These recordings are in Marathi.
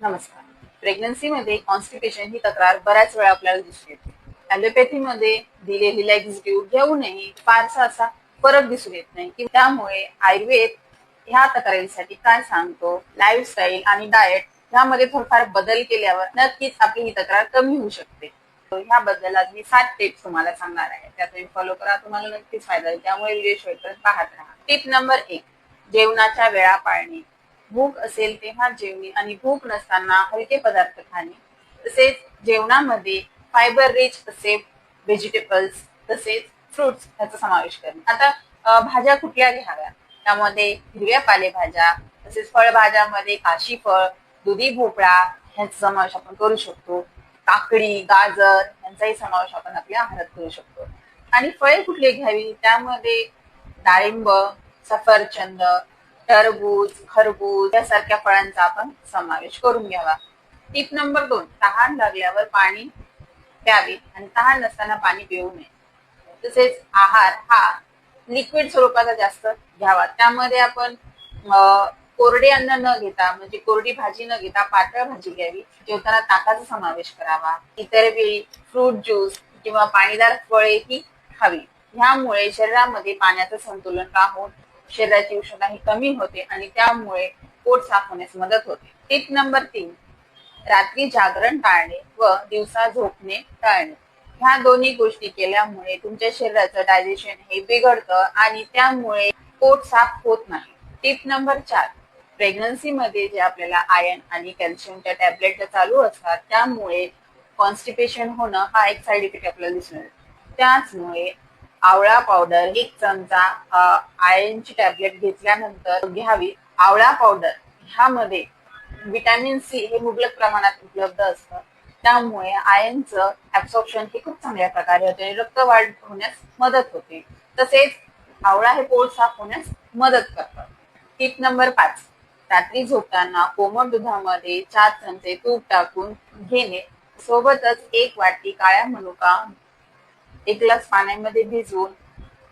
नमस्कार. प्रेग्नन्सीमध्ये कॉन्स्टिपेशन ही तक्रार बऱ्याच वेळा आपल्याला दिसून येते. ॲलोपॅथीमध्ये दिलेली लॅक्झिटिव्ह घेऊनही फारसा असा फरक दिसून येत नाही. की त्यामुळे आयुर्वेद ह्या तक्रारीसाठी काय सांगतो लाईफस्टाईल आणि डाएट ह्यामध्ये थोडफार बदल केल्यावर नक्कीच आपली ही तक्रार कमी होऊ शकते. ह्याबद्दल आज मी सात टिप्स तुम्हाला सांगणार आहे. त्या तुम्ही फॉलो करा तुम्हाला नक्कीच फायदा होईल. त्यामुळे व्हिडिओ शेवटपर्यंत पाहत राहा. टिप नंबर एक जेवणाच्या वेळा पाळणे भूक असेल तेव्हा जेवणे आणि भूक नसताना हलके पदार्थ खाणे. तसेच जेवणामध्ये फायबर रिच असे व्हेजिटेबल्स तसेच फ्रुट्स ह्याचा समावेश करणे. आता भाज्या कुठल्या घ्याव्या त्यामध्ये हिरव्या पालेभाज्या तसेच फळभाज्यामध्ये काशी फळ दुधी भोपळा ह्याचा समावेश आपण करू शकतो. काकडी गाजर यांचाही समावेश आपण आपल्या आहारात करू शकतो. आणि फळे कुठली घ्यावी? त्यामध्ये डाळिंब सफरचंद टरबूज खरबूज यासारख्या फळांचा आपण समावेश करून घ्यावा. टीप नंबर दोन तहान लागल्यावर पाणी प्यावे आणि तहान नसताना पाणी पिऊ नये. तसेच आहार हा लिक्विड स्वरूपाचा जास्त घ्यावा. त्यामध्ये आपण कोरडे अन्न न घेता म्हणजे कोरडी भाजी न घेता पातळ भाजी घ्यावी. जेवताना ताकाचा समावेश करावा. इतर वेळी फ्रूट ज्यूस किंवा पाणीदार फळे ही खावी. ह्यामुळे शरीरामध्ये पाण्याचं संतुलन राहून शरीराची उष्णता ही कमी होते आणि त्यामुळे पोट साफ होण्यास मदत होते. टिप नंबर तीन. रात्री जागरण टाळणे व दिवसा झोपणे टाळणे. ह्या दोन्ही गोष्टी केल्यामुळे तुमच्या शरीराचं डायजेशन हे बिघडतं आणि त्यामुळे पोट साफ होत नाही. टिप नंबर चार. प्रेग्नन्सी मध्ये जे आपल्याला आयर्न आणि कॅल्शियमच्या टॅबलेट चालू असतात त्यामुळे कॉन्स्टिपेशन होणं हा एक साईड इफेक्ट आपल्याला दिसून येतो. त्याचमुळे आवळा पावडर एक चमचा आयर्नची टॅबलेट घेतल्यानंतर घ्यावी. आवळा पावडर ह्यामध्ये विटॅमिन सी हे मुबलक प्रमाणात उपलब्ध असतं. त्यामुळे आयर्नचं ऍब्सॉर्प्शन हे खूप चांगल्या प्रकारे होते आणि रक्तवाढ होण्यास मदत होते. तसेच आवळा हे पोट साफ होण्यास मदत करतं. टिप नंबर पाच. रात्री झोपताना कोमट दुधामध्ये चार चमचे तूप टाकून घेणे. सोबतच एक वाटी काळ्या मनुका एक ग्लास पाण्यामध्ये भिजवून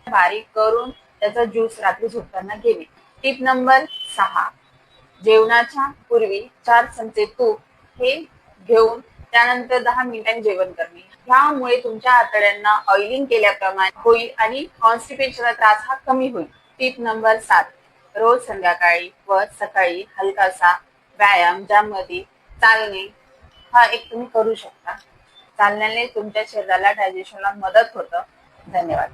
बारीक करून त्याचा ज्यूस रात्री झोपताना घेणे. टिप नंबर सहा. जेवणाच्या पूर्वी चार चमचे तूप हे घेऊन त्यानंतर दहा मिनिटांनी जेवण करणे. ह्यामुळे तुमच्या आतड्यांना ऑइलिंग केल्याप्रमाणे होईल आणि कॉन्स्टिपेशनचा त्रास हा कमी होईल. टीप नंबर सात. रोज संध्याकाळी व सकाळी हलकासा व्यायाम ज्यामध्ये चालणे हा एक तुम्ही करू शकता. चालण्याने तुमच्या शरीराला डायजेशनला मदत होतं. धन्यवाद.